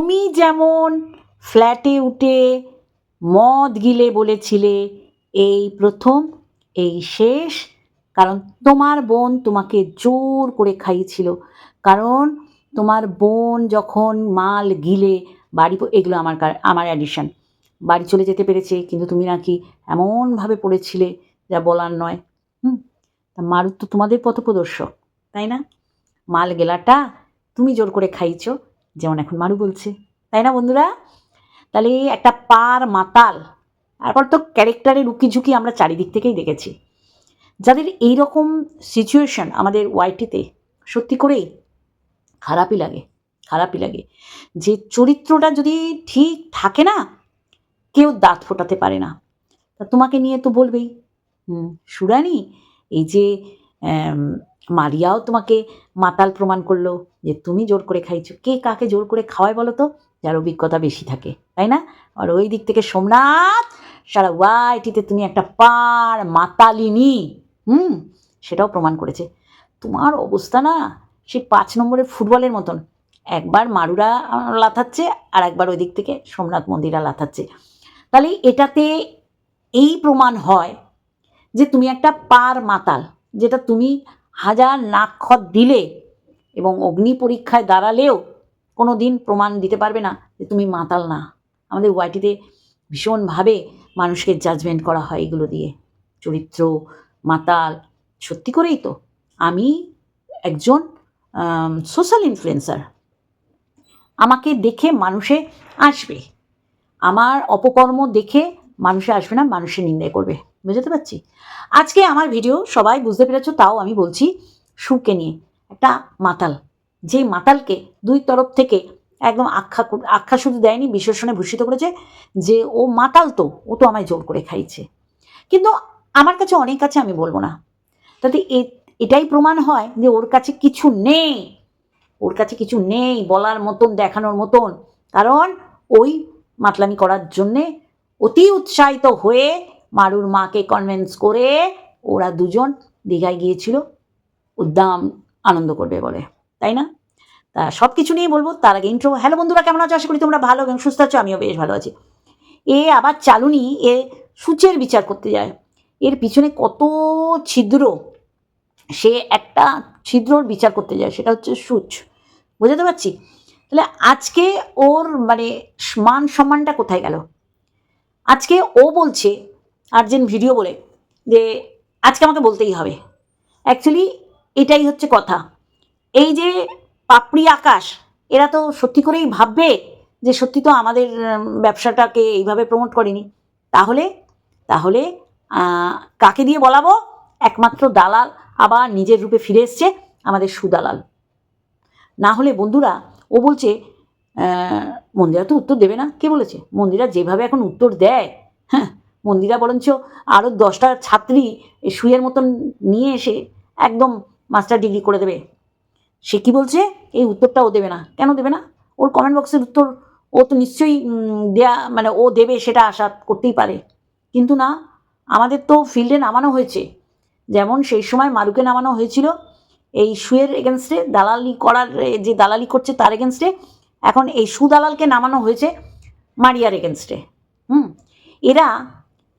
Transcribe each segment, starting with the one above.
তুমি যেমন ফ্ল্যাটে উঠে মদ গিলে বলেছিলে, এই প্রথম, এই শেষ। কারণ তোমার বোন তোমাকে জোর করে খাইয়েছিল। কারণ তোমার বোন যখন মাল গিলে বাড়ি এগুলো আমার আমার অ্যাডিশন বাড়ি চলে যেতে পেরেছে, কিন্তু তুমি নাকি এমনভাবে পড়েছিলে, যা বলার নয়। হুম, তা মারুত তো তোমাদের পথপ্রদর্শক, তাই না? মাল গেলাটা তুমি জোর করে খাইছো। যেমন এখন মারু বলছে। তাই না বন্ধুরা? তাহলে একটা পার মাতাল, তারপর তো ক্যারেক্টারের উকি ঝুঁকি আমরা চারিদিক থেকেই দেখেছি। যাদের এই রকম সিচুয়েশন আমাদের ওয়াইটিতে সত্যি করেই খারাপই লাগে খারাপই লাগে। যে চরিত্রটা যদি ঠিক থাকে না, কেউ দাঁত ফোটাতে পারে না। তা তোমাকে নিয়ে তো বলবেই। হুম, সুরানি, এই যে মারিয়াও তোমাকে মাতাল প্রমাণ করল যে তুমি জোর করে খাইছো। কে কাকে জোর করে খাওয়ায় বলো তো? যার অভিজ্ঞতা বেশি থাকে, তাই না? আর ওই দিক থেকে সোমনাথ, সারা ওয়াইটিতে তুমি একটা পার মাতালিনী, হুম? সেটাও প্রমাণ করেছে। তোমার অবস্থা না, সে পাঁচ নম্বরের ফুটবলের মতন। একবার মারুরা লাথাচ্ছে আর একবার ওই দিক থেকে সোমনাথ মন্দিরা লাথাচ্ছে। তাহলে এটাতে এই প্রমাণ হয় যে তুমি একটা পার মাতাল, যেটা তুমি হাজার নাক্ষত দিলে এবং অগ্নি পরীক্ষায় দাঁড়ালেও কোনো দিন প্রমাণ দিতে পারবে না যে তুমি মাতাল না। আমাদের ওয়াইটিতে ভীষণভাবে মানুষকে জাজমেন্ট করা হয় এগুলো দিয়ে। চরিত্র, মাতাল, সত্যি করেই তো। আমি একজন সোশ্যাল ইনফ্লুয়েন্সার আমাকে দেখে মানুষে আসবে। আমার অপকর্ম দেখে মানুষে আসবে না মানুষের নিন্দা করবে। বুঝতে পারছি? আজকে আমার ভিডিও সবাই বুঝতে পেরেছ, তাও আমি বলছি সুকে নিয়ে। একটা মাতাল, যে মাতালকে দুই তরফ থেকে একদম আখ্যা আখ্যা শুধু দেয়নি, বিশেষণে ভূষিত করেছে যে ও মাতাল তো, ও তো আমায় জোর করে খাইছে। কিন্তু আমার কাছে অনেক কাছে আমি বলব না। তাতে এটাই প্রমাণ হয় যে ওর কাছে কিছু নেই। ওর কাছে কিছু নেই, বলার মতন, দেখানোর মতন। কারণ ওই মাতলামি করার জন্যে অতি উৎসাহিত হয়ে মারুর মাকে কনভেন্স করে ওরা দুজন দীঘায় গিয়েছিল। উদ্দাম আনন্দ করবে বলে, তাই না? তা সব কিছু নিয়ে বলব, তার আগে ইন্ট্রো হ্যালো বন্ধুরা, কেমন আছো? আশা করি তোমরা ভালো এবং সুস্থ আছো, আমিও বেশ ভালো আছি। এ আবার চালুনি এ সূচের বিচার করতে যায়। এর পিছনে কত ছিদ্র, সে একটা ছিদ্রর বিচার করতে যায়, সেটা হচ্ছে সূচ। বুঝতে পারছি? তাহলে আজকে ওর মানে মান সম্মানটা কোথায় গেল? আজকে ও বলছে আর্জেন্ট ভিডিও বলে, যে আজকে আমাকে বলতেই হবে। অ্যাকচুয়ালি এটাই হচ্ছে কথা। এই যে পাপড়ি আকাশ, এরা তো সত্যি করেই ভাববে যে সত্যি তো আমাদের ব্যবসাটাকে এইভাবে প্রমোট করেনি। তাহলে তাহলে কাকে দিয়ে বলাবো? একমাত্র দালাল আবার নিজের রূপে ফিরে এসছে আমাদের সুদালাল। না হলে বন্ধুরা, ও বলছে মন্দিরা তো উত্তর দেবে না। কে বলেছে? মন্দিরা যেভাবে এখন উত্তর দেয় হ্যাঁ মন্দিরা বরঞ্চ আরও দশটা ছাত্রী সুইয়ের মতন নিয়ে এসে একদম মাস্টার ডিগ্রি করে দেবে। সে কি বলছে? এই উত্তরটা ও দেবে না। কেন দেবে না? ওর কমেন্ট বক্সের উত্তর ও তো নিশ্চয়ই দেয়া মানে ও দেবে সেটা আশা করতেই পারে। কিন্তু না, আমাদের তো ফিল্ডে নামানো হয়েছে। যেমন সেই সময় মারুকে নামানো হয়েছিল, এই সুয়ের এগেনস্টে দালালি করার যে দালালি করছে তার এগেনস্টে এখন এই সুদালালকে নামানো হয়েছে মারিয়ার এগেনস্টে হুম? এরা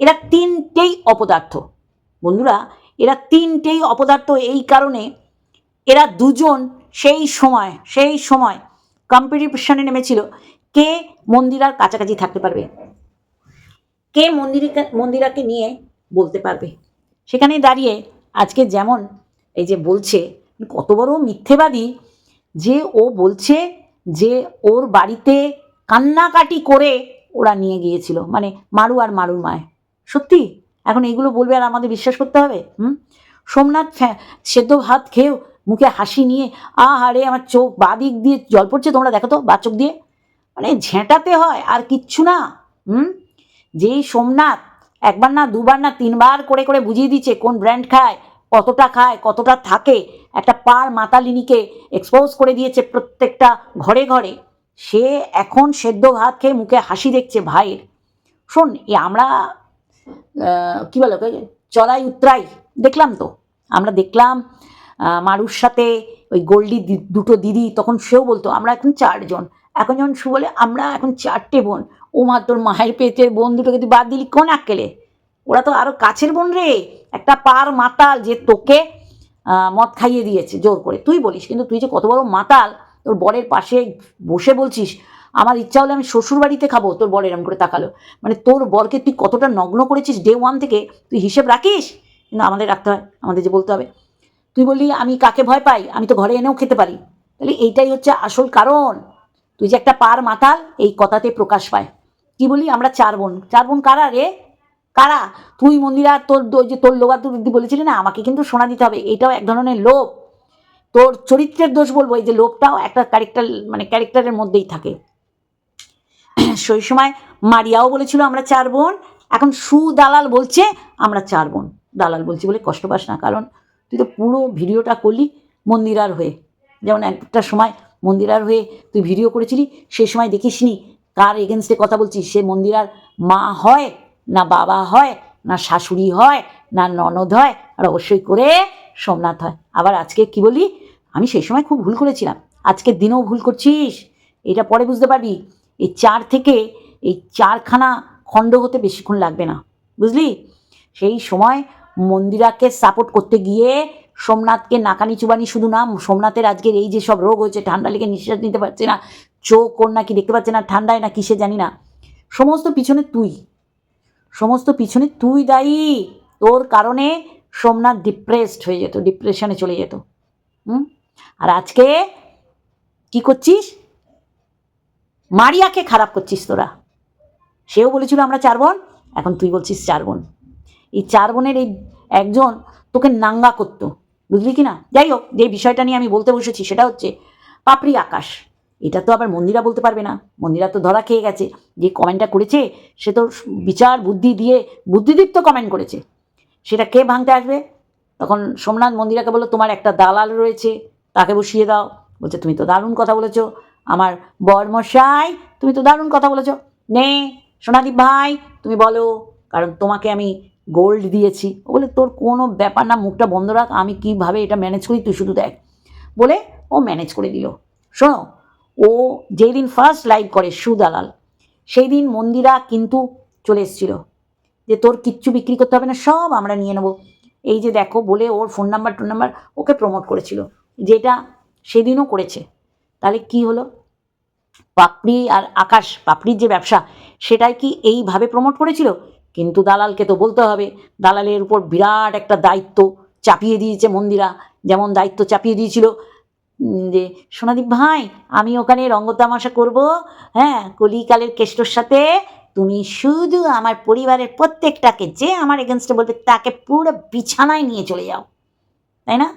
এরা তিনটেই অপদার্থ। বন্ধুরা, এরা তিনটেই অপদার্থ এই কারণে এরা দুজন সেই সময় সেই সময় কম্পিটিশনে নেমেছিল। কে মন্দিরার কাছাকাছি থাকতে পারবে? কে মন্দিরিকা, মন্দিরাকে নিয়ে বলতে পারবে? সেখানে দাঁড়িয়ে আজকে যেমন এই যে বলছে, কত বড় মিথ্যেবাদী যে ও বলছে যে ওর বাড়িতে কান্নাকাটি করে ওরা নিয়ে গিয়েছিল। মানে মারু আর মারুর মায়। সত্যি? এখন এগুলো বলবে আর আমাদের বিশ্বাস করতে হবে? হুম? সোমনাথ সেদ্ধ ভাত খেয়েও মুখে হাসি নিয়ে, আহারে, আমার চোখ বা দিক দিয়ে জল পড়ছে, তোমরা দেখো তো, বা চোখ দিয়ে। মানে ঝেঁটাতে হয়, আর কিচ্ছু না। হুম? যেই সোমনাথ একবার না, দুবার না, তিনবার করে করে বুঝিয়ে দিচ্ছে কোন ব্র্যান্ড খায়, কতটা খায়, কতটা থাকে, একটা পার মাতালিনীকে এক্সপোজ করে দিয়েছে প্রত্যেকটা ঘরে ঘরে। সে এখন সেদ্ধ ভাত খেয়ে মুখে হাসি দেখছে ভাইয়ের। শোন এ আমরা কি বলো? চড়াই উতরাই। দেখলাম তো। আমরা দেখলাম মারুর সাথে ওই গোল্ডি দুটো দিদি, তখন সেও বলতো, আমরা এখন চারজন। এখন যখন শু বলে, আমরা এখন চারটে বোন। ও মা, তোর মায়ের পেটের বোন দুটোকে তুই বাদ দিলি কোন আক্কেলে? ওরা তো আরও কাছের বোন রে। একটা পার মাতাল যে তোকে মদ খাইয়ে দিয়েছে জোর করে। তুই বলিস, কিন্তু তুই যে কত বড় মাতাল, তোর বরের পাশে বসে বলছিস আমার ইচ্ছা হলে আমি শ্বশুর বাড়িতে খাব, তোর বর এরম করে তাকালো। মানে তোর বরকে তুই কতটা নগ্ন করেছিস ডে ওয়ান থেকে, তুই হিসেব রাখিস? কিন্তু আমাদের রাখতে হয়, আমাদের যে বলতে হবে। তুই বললি, আমি কাকে ভয় পাই? আমি তো ঘরে এনেও খেতে পারি। তাহলে এইটাই হচ্ছে আসল কারণ। তুই যে একটা পার মাতাল, এই কথাতে প্রকাশ পায়। কি বলি? আমরা চার বোন। চার বোন কারা রে? কারা? তুই মন্দিরা তোর যে তোর লোগা তুই বলেছিলি না? আমাকে কিন্তু শোনা দিতে হবে। এটাও এক ধরনের লোভ। তোর চরিত্রের দোষ বলব, এই যে লোভটাও একটা ক্যারেক্টার মানে ক্যারেক্টারের মধ্যেই থাকে। সেই সময় মারিয়াও বলেছিল, আমরা চার বোন। এখন সু দালাল বলছে, আমরা চার বোন। দালাল বলছি বলে কষ্ট পাস না, কারণ তুই তো পুরো ভিডিওটা করলি মন্দিরার হয়ে। যেমন একটা সময় মন্দিরার হয়ে তুই ভিডিও করেছিলি, সেই সময় দেখিসনি কার এগেনস্টে কথা বলছিস? সে মন্দিরার মা হয় না বাবা হয়, না শাশুড়ি হয়, না ননদ হয়, আর অবশ্যই করে সোমনাথ হয়। আবার আজকে কি বলি আমি সেই সময় খুব ভুল করেছিলাম। আজকের দিনেও ভুল করছিস। এটা পরে বুঝতে পারবি। এই চার থেকে এই চারখানা খণ্ড হতে বেশিক্ষণ লাগবে না, বুঝলি? সেই সময় মন্দিরাকে সাপোর্ট করতে গিয়ে সোমনাথকে নাকানি চুবানি শুধু না, সোমনাথের আজকের এই যে সব রোগ হয়েছে ঠান্ডা লেগে নিঃশ্বাস নিতে পারছে না, চোখ ওর নাকি দেখতে পাচ্ছে না, ঠান্ডায় না কিসে জানি না। সমস্ত পিছনে তুই, সমস্ত পিছনে তুই দায়ী। তোর কারণে সোমনাথ ডিপ্রেসড হয়ে যেত ডিপ্রেশনে চলে যেত। হুম? আর আজকে কি করছিস? মারিয়াকে খারাপ করছিস তোরা। সেও বলেছিল, আমরা চার বোন। এখন তুই বলছিস চার বোন। এই চার বোনের এই একজন তোকে নাঙ্গা করতো। বুঝলি কি না? যাই হোক, যে বিষয়টা নিয়ে আমি বলতে বসেছি সেটা হচ্ছে পাপড়ি আকাশ। এটা তো আবার মন্দিরা বলতে পারবে না। মন্দিরা তো ধরা খেয়ে গেছে। যে কমেন্টটা করেছে, সে তো বিচার, বুদ্ধি দিয়ে বুদ্ধিদীপ্ত কমেন্ট করেছে। সেটা কে ভাঙতে আসবে? তখন সোমনাথ মন্দিরাকে বলল, তোমার একটা দালাল রয়েছে, তাকে বসিয়ে দাও। বলছে, তুমি তো দারুণ কথা বলেছ। আমার বরমশাই, তুমি তো দারুণ কথা বলেছ। নে, সোনাদীপ ভাই, তুমি বলো, কারণ তোমাকে আমি গোল্ড দিয়েছি। ও বলে, তোর কোনো ব্যাপার না, মুখটা বন্ধ রাখ, আমি কীভাবে এটা ম্যানেজ করি তুই শুধু দেখ। বলে ও ম্যানেজ করে দিল। শোনো, ও যেই দিন ফার্স্ট লাইভ করে সুদালাল সেই দিন মন্দিরা কিন্তু চলে এসেছিল। যে তোর কিচ্ছু বিক্রি করতে হবে না, সব আমরা নিয়ে নেব। এই যে দেখো বলে ওর ফোন নাম্বার টোন নাম্বার ওকে প্রমোট করেছিল। যেটা সেদিনও করেছে। তাহলে কি হলো? পাপড়ি আর আকাশ, পাপড়ির যে ব্যবসা, সেটাই কি এইভাবে প্রমোট করেছিল? কিন্তু দালালকে তো বলতে হবে, দালালের উপর বিরাট একটা দায়িত্ব চাপিয়ে দিয়েছে মন্দিরা। যেমন দায়িত্ব চাপিয়ে দিয়েছিল যে, সোনাদীপ ভাই, আমি ওখানে রঙ্গতামাশা করব। হ্যাঁ কলিকালের কেষ্টর সাথে তুমি শুধু আমার পরিবারের প্রত্যেকটাকে, যে আমার এগেনস্টে বলবে, তাকে পুরো বিছানায় নিয়ে চলে যাও। তাই না?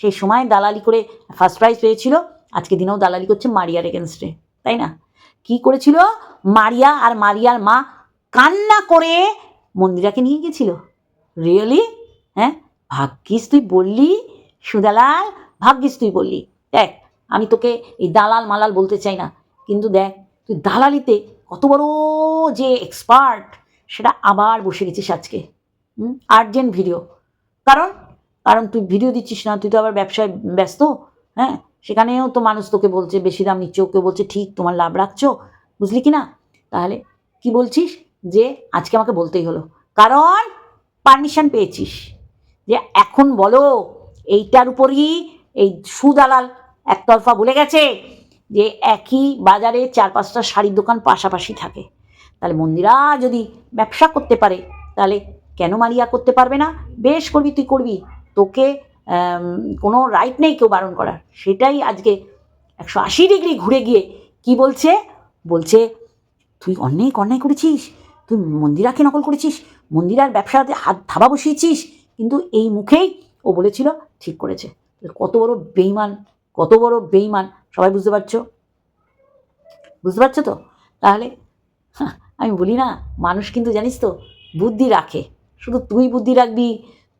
সেই সময় দালালি করে ফার্স্ট প্রাইজ পেয়েছিল। আজকে দিনেও দালালি করছে মারিয়ার এগেনস্টে তাই না? কি করেছিল? মারিয়া আর মারিয়ার মা কান্না করে মন্দিরাকে নিয়ে গেছিল রিয়েলি হ্যাঁ? ভাগ্যিস তুই বললি, সুদালাল, ভাগ্যিস তুই বললি। দেখ, আমি তোকে এই দালাল মালাল বলতে চাই না, কিন্তু দেখ, তুই দালালিতে কত বড় যে এক্সপার্ট সেটা আবার বসে গেছিস আজকে। হুম? আর্জেন্ট ভিডিও কারণ? কারণ তুই ভিডিও দিচ্ছিস না, তুই তো আবার ব্যবসায় ব্যস্ত হ্যাঁ? সেখানেও তো মানুষ তোকে বলছে, বেশি দাম নিচ্ছ কেউ বলছে, ঠিক, তোমার লাভ রাখছো। বুঝলি কি না? তাহলে কি বলছিস? যে আজকে আমাকে বলতেই হলো। কারণ পারমিশন পেয়েছিস। যে এখন বলো, এইটার উপরই এই সুদালাল একতরফা বলে গেছে যে একই বাজারে চার পাঁচটা শাড়ির দোকান পাশাপাশি থাকে। তাহলে মন্দিরা যদি ব্যবসা করতে পারে, তাহলে কেন মারিয়া করতে পারবে না? বেশ করবি, তুই করবি। তোকে কোনো রাইট নেই কেউ বারণ করার। সেটাই আজকে একশো আশি ডিগ্রি ঘুরে গিয়ে কি বলছে? বলছে, তুই অনেক অন্যায় করেছিস, তুই মন্দিরাকে নকল করেছিস, মন্দিরার ব্যবসাতে হাত ধাবা বসিয়েছিস। কিন্তু এই মুখেই ও বলেছিল, ঠিক করেছে। কত বড় বেইমান কত বড় বেইমান সবাই বুঝতে পারছ? বুঝতে পারছ তো? তাহলে আমি বলি না, মানুষ কিন্তু জানিস তো, বুদ্ধি রাখে। শুধু তুই বুদ্ধি রাখবি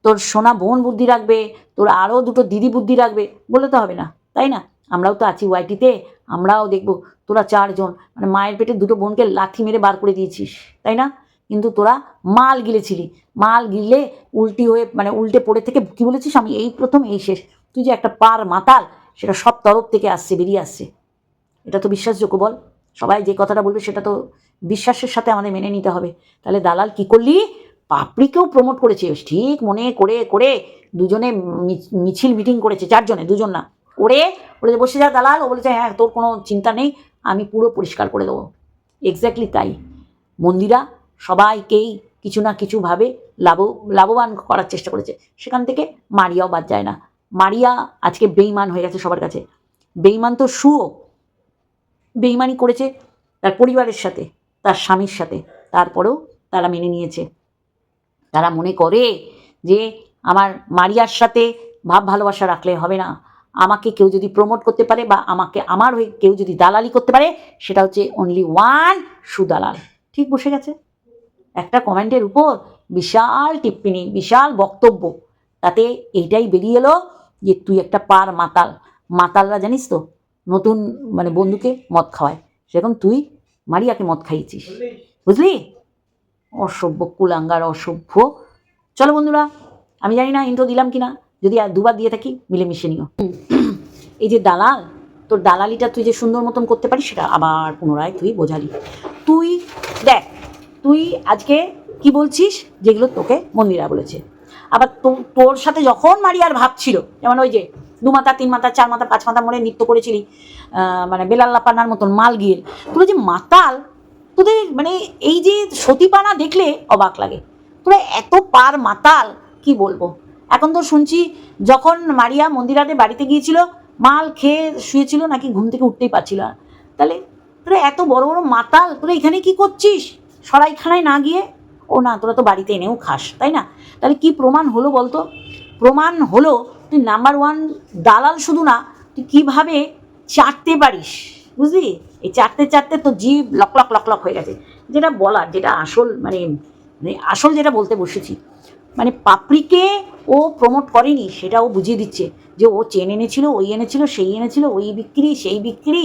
তোর সোনা বোন বুদ্ধি রাখবে, তোর আরও দুটো দিদি বুদ্ধি রাখবে, বলে তো হবে না, তাই না? আমরাও তো আছি ওয়াইটিতে আমরাও দেখব তোরা চারজন মানে মায়ের পেটে দুটো বোনকে লাথি মেরে বার করে দিয়েছিস, তাই না? কিন্তু তোরা মাল গিলেছিলি, মাল গিলে উল্টি হয়ে মানে উল্টে পড়ে থেকে কী বলেছিস আমি? এই প্রথম, এই শেষ। তুই যে একটা পার মাতাল, সেটা সব তরফ থেকে আসছে, বেরিয়ে আসছে। এটা তো বিশ্বাসযোগ্য, বল। সবাই যে কথাটা বলবে সেটা তো বিশ্বাসের সাথে আমাদের মেনে নিতে হবে। তাহলে দালাল কি করলি? পাপড়িকেও প্রমোট করেছে। ঠিক মনে করে করে দুজনে মিছিল মিটিং করেছে, চারজনে, দুজন না। করে বলেছে, বসে যা দালাল। ও বলেছে হ্যাঁ তোর কোনো চিন্তা নেই, আমি পুরো পরিষ্কার করে দেবো। এক্স্যাক্টলি তাই। মন্দিরা সবাইকেই কিছু না কিছুভাবে লাভ, লাভবান করার চেষ্টা করেছে। সেখান থেকে মারিয়াও বাদ যায় না। মারিয়া আজকে বেইমান হয়ে গেছে সবার কাছে। বেইমান তো শুও বেইমানি করেছে তার পরিবারের সাথে, তার স্বামীর সাথে। তারপরেও তারা মেনে নিয়েছে। তারা মনে করে যে আমার মারিয়ার সাথে ভাব ভালোবাসা রাখলে হবে না। আমাকে কেউ যদি প্রমোট করতে পারে বা আমাকে আমার হয়ে কেউ যদি দালালি করতে পারে, সেটা হচ্ছে অনলি ওয়ান সুদালাল। ঠিক বসে গেছে? একটা কমেন্টের উপর বিশাল টিপ্পনি, বিশাল বক্তব্য। তাতে এইটাই বেরিয়ে এলো যে তুই একটা পার মাতাল। মাতালরা জানিস তো, নতুন মানে বন্ধুকে মদ খাওয়ায়। সেরকম তুই মারিয়াকে মদ খাইয়েছিস। বুঝলি? অসভ্য, কুলাঙ্গার, অসভ্য। চলো বন্ধুরা, আমি জানি না ইন্ট্রো দিলাম কি না যদি আর দুবার দিয়ে থাকি, মিলেমিশে নিও। এই যে দালাল, তোর দালালিটা তুই যে সুন্দর মতন করতে পারিস, সেটা আবার পুনরায় তুই বোঝালি। তুই, দেখ, তুই আজকে কি বলছিস, যেগুলো তোকে মন্দিরা বলেছে। আবার তোর সাথে যখন মারিয়ার ভাব ছিল, যেমন ওই যে দু মাথা, তিন মাথা, চার মাথা, পাঁচ মাথা মরে নৃত্য করেছিলি মানে বেলাল্লা পানার মতন মাল গিয়ে, তোরা যে মাতাল তোদের মানে এই যে সতীপানা দেখলে অবাক লাগে। তোরা এত পার মাতাল, কি বলব? এখন তো শুনছি যখন মারিয়া মন্দিরাদের বাড়িতে গিয়েছিল, মাল খেয়ে শুয়েছিল নাকি ঘুম থেকে উঠতেই পারছিল না। তাহলে তোরা এত বড় বড় মাতাল, তোরা এখানে কি করছিস? সরাইখানায় না গিয়ে? ও না, তোরা তো বাড়িতে এনেও খাস, তাই না? তাহলে কি প্রমাণ হলো বলতো? প্রমাণ হলো তুই নাম্বার ওয়ান দালাল শুধু না, তুই কীভাবে চাটতে পারিস, বুঝলি? এই চাটতে চাটতে তো জিভ লক লক লক লক হয়ে গেছে। যেটা বলার, যেটা আসল মানে মানে আসল যেটা বলতে বসেছি মানে পাপড়িকে ও প্রমোট করেনি সেটা ও বুঝিয়ে দিচ্ছে যে ও চেন এনেছিল, ওই এনেছিল, সেই এনেছিল, ওই বিক্রি, সেই বিক্রি।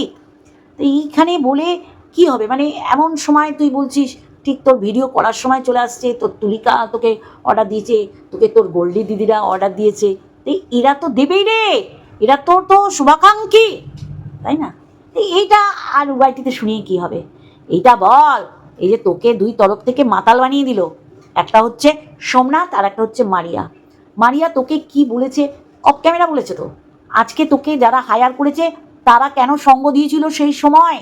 তো এইখানে বলে কি হবে? মানে এমন সময় তুই বলছিস, ঠিক তোর ভিডিও করার সময় চলে আসছে, তোর তুলিকা তোকে অর্ডার দিয়েছে, তোকে তোর গোল্ডি দিদিরা অর্ডার দিয়েছে। তো এরা তো দেবেই রে, এরা তোর তো শুভাকাঙ্ক্ষী, তাই না? এইটা আর উবাইটিতে শুনিয়ে কি হবে? এইটা বল, এই যে তোকে দুই তরফ থেকে মাতাল বানিয়ে দিল। একটা হচ্ছে সোমনাথ আর একটা হচ্ছে মারিয়া। মারিয়া তোকে কি বলেছে? অফ ক্যামেরা বলেছে তো। আজকে তোকে যারা হায়ার করেছে, তারা কেন সঙ্গ দিয়েছিল সেই সময়?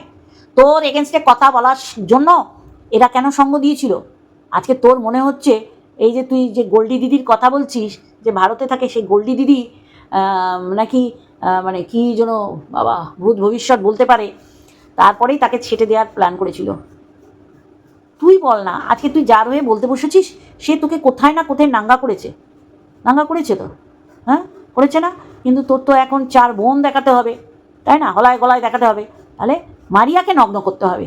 তোর এগেনস্টে কথা বলার জন্য এরা কেন সঙ্গ দিয়েছিল? আজকে তোর মনে হচ্ছে এই যে তুই যে গোল্ডি দিদির কথা বলছিস, যে ভারতে থাকে সেই গোল্ডি দিদি নাকি মানে কি যেন, বাবা, ভূত ভবিষ্যৎ বলতে পারে। তারপরেই তাকে ছেটে দেওয়ার প্ল্যান করেছিল। তুই বল না, আজকে তুই যার হয়ে বলতে বসেছিস, সে তোকে কোথায় না কোথায় নাঙ্গা করেছে? নাঙ্গা করেছে তো? হ্যাঁ? করেছে না? কিন্তু তোর তো এখন চার বোন দেখাতে হবে, তাই না? গলায় গলায় দেখাতে হবে। তাহলে মারিয়াকে নগ্ন করতে হবে।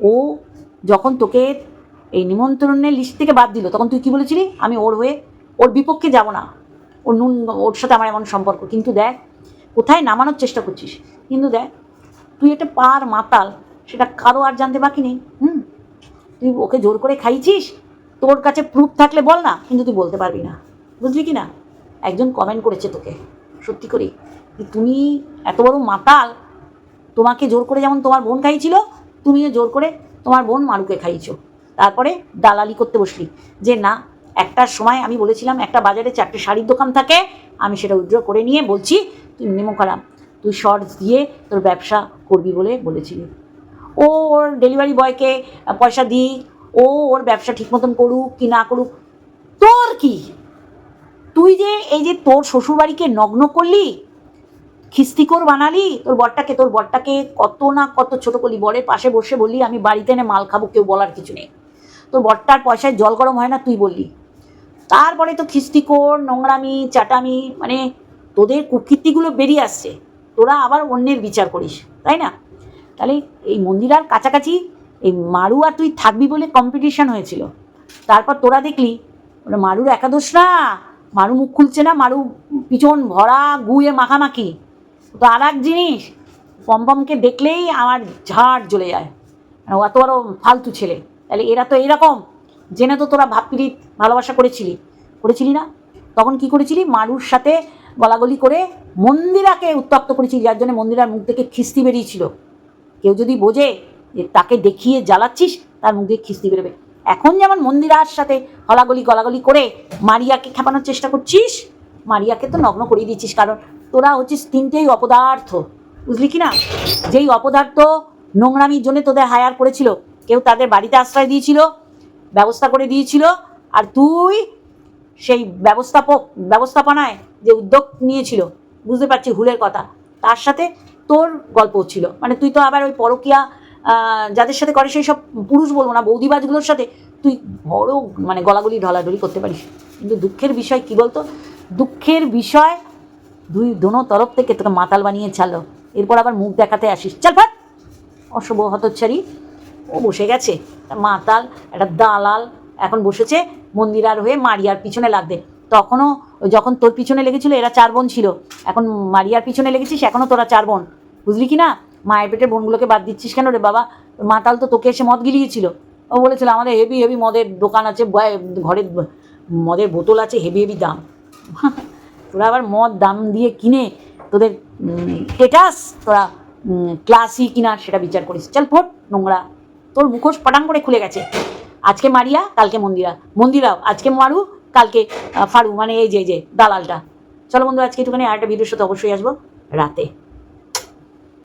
ও যখন তোকে এই নিমন্ত্রণের লিস্ট থেকে বাদ দিল, তখন তুই কি বলেছিলি? আমি ওর হয়ে, ওর বিপক্ষে যাব না। ওর নুন, ওর সাথে আমার এমন সম্পর্ক। কিন্তু দেখ, কোথায় নামানোর চেষ্টা করছিস? কিন্তু দেখ, তুই একটা পার মাতাল, সেটা কারও আর জানতে বাকি নেই, হুম? তুই ওকে জোর করে খাইছিস? তোর কাছে প্রুফ থাকলে বল না, কিন্তু তুই বলতে পারবি না। বুঝলি কি না? একজন কমেন্ট করেছে তোকে, সত্যি করে। যে তুমি এত বড় মাতাল, তোমাকে জোর করে যেমন তোমার বোন খাইছিল তুমিও জোর করে তোমার বোন মারুকে খাইছো তারপরে দালালি করতে বসলি। যে না একটার সময় আমি বলেছিলাম, একটা বাজারে চারটে শাড়ির দোকান থাকে, আমি সেটা উইথড্র করে নিয়ে বলছি, তুই নেমো খারাপ, তুই শর্টস দিয়ে তোর ব্যবসা করবি বলে বলেছিলি ও ওর ডেলিভারি বয়কে পয়সা দিই, ও ওর ব্যবসা ঠিক মতন করুক কি না করুক, তোর কি? তুই যে এই যে তোর শ্বশুরবাড়িকে নগ্ন করলি খিস্তিকর বানালি, তোর বরটাকে তোর বরটাকে কত না কত ছোট করলি, বরের পাশে বসে বললি, আমি বাড়িতে এনে মাল খাব, কেউ বলার কিছু নেই। তোর বরটার পয়সায় জল গরম হয় না, তুই বললি। তারপরে তো খিস্তিকোর নোংরামি চাটামি মানে তোদের কুকীর্তিগুলো বেরিয়ে আসছে। তোরা আবার অন্যের বিচার করিস, তাই না? তাহলে এই মন্দিরার কাছাকাছি এই মারু আর তুই থাকবি বলে কম্পিটিশন হয়েছিল। তারপর তোরা দেখলি ওটা মারুর একাদশ না, মারু মুখ খুলছে না, মারু পিছন ভরা গুয়ে মাখামাখি। তো আর এক জিনিস, পম্পমকে দেখলেই আমার ঝাড় জ্বলে যায়। মানে ও এত বড় ফালতু ছেলে। তাহলে এরা তো এরকম জেনে তো তোরা ভাবপিরিত ভালোবাসা করেছিলি। করেছিলি না? তখন কি করেছিলি? মারুর সাথে গলাগলি করে মন্দিরাকে উত্তপ্ত করেছিস যার জন্য মন্দিরার মুখ থেকে খিস্তি বেরিয়েছিল। কেউ যদি বোঝে যে তাকে দেখিয়ে জ্বালাচ্ছিস, তার মুখ দিয়ে খিস্তি বেরোবে। এখন যেমন মন্দিরার সাথে হলাগলি গলাগলি করে মারিয়াকে খেপানোর চেষ্টা করছিস, মারিয়াকে তো নগ্ন করিয়ে দিচ্ছিস, কারণ তোরা হচ্ছিস তিনটেই অপদার্থ। বুঝলি কি না? যেই অপদার্থ নোংরামির জন্য তোদের হায়ার করেছিল, কেউ তাদের বাড়িতে আশ্রয় দিয়েছিল ব্যবস্থা করে দিয়েছিল। আর তুই সেই ব্যবস্থাপক ব্যবস্থাপনায় যে উদ্যোগ নিয়েছিল, বুঝতে পারছি হুলের কথা, তার সাথে তোর গল্প ছিল। মানে তুই তো আবার ওই পরকিয়া যাদের সাথে করে সেই সব পুরুষ বলব না, বৌদিবাজগুলোর সাথে তুই বড় মানে গলাগুলি ঢলাঢলি করতে পারিস। কিন্তু দুঃখের বিষয় কি বলতো? দুঃখের বিষয় দুই দোনো তরফ থেকে তোকে মাতাল বানিয়ে ছাড়লো। এরপর আবার মুখ দেখাতে আসিস। চল ফাট! অশুভ হতচ্ছারি ও বসে গেছে। মাতাল, একটা দালাল এখন বসেছে মন্দিরার হয়ে মারিয়ার পিছনে লাগবে তখনও যখন তোর পিছনে লেগেছিল, এরা চার বোন ছিল। এখন মারিয়ার পিছনে লেগেছিস, এখনও তোরা চার বোন। বুঝলি কি না? মায়ের পেটের বোনগুলোকে বাদ দিচ্ছিস কেন রে বাবা? মাতাল তো তোকে এসে মদ গিলিয়েছিল। ও বলেছিল, আমাদের হেভি হেভি মদের দোকান আছে ঘরের মদের বোতল আছে হেভি হেভি দাম। তোরা আবার মদ দাম দিয়ে কিনে তোদের স্টেটাস তোরা ক্লাসই কিনা সেটা বিচার করিস। চল ফোট নোংরা তোর মুখোশ পটাং করে খুলে গেছে। আজকে মারিয়া, কালকে মন্দিরা। মন্দিরাও, আজকে মারু, কালকে ফারু মানে এই যে যে, দালালটা। চলো বন্ধু আজকে একটুখানি আরেকটা ভিডিওর সাথে অবশ্যই আসব। রাতে।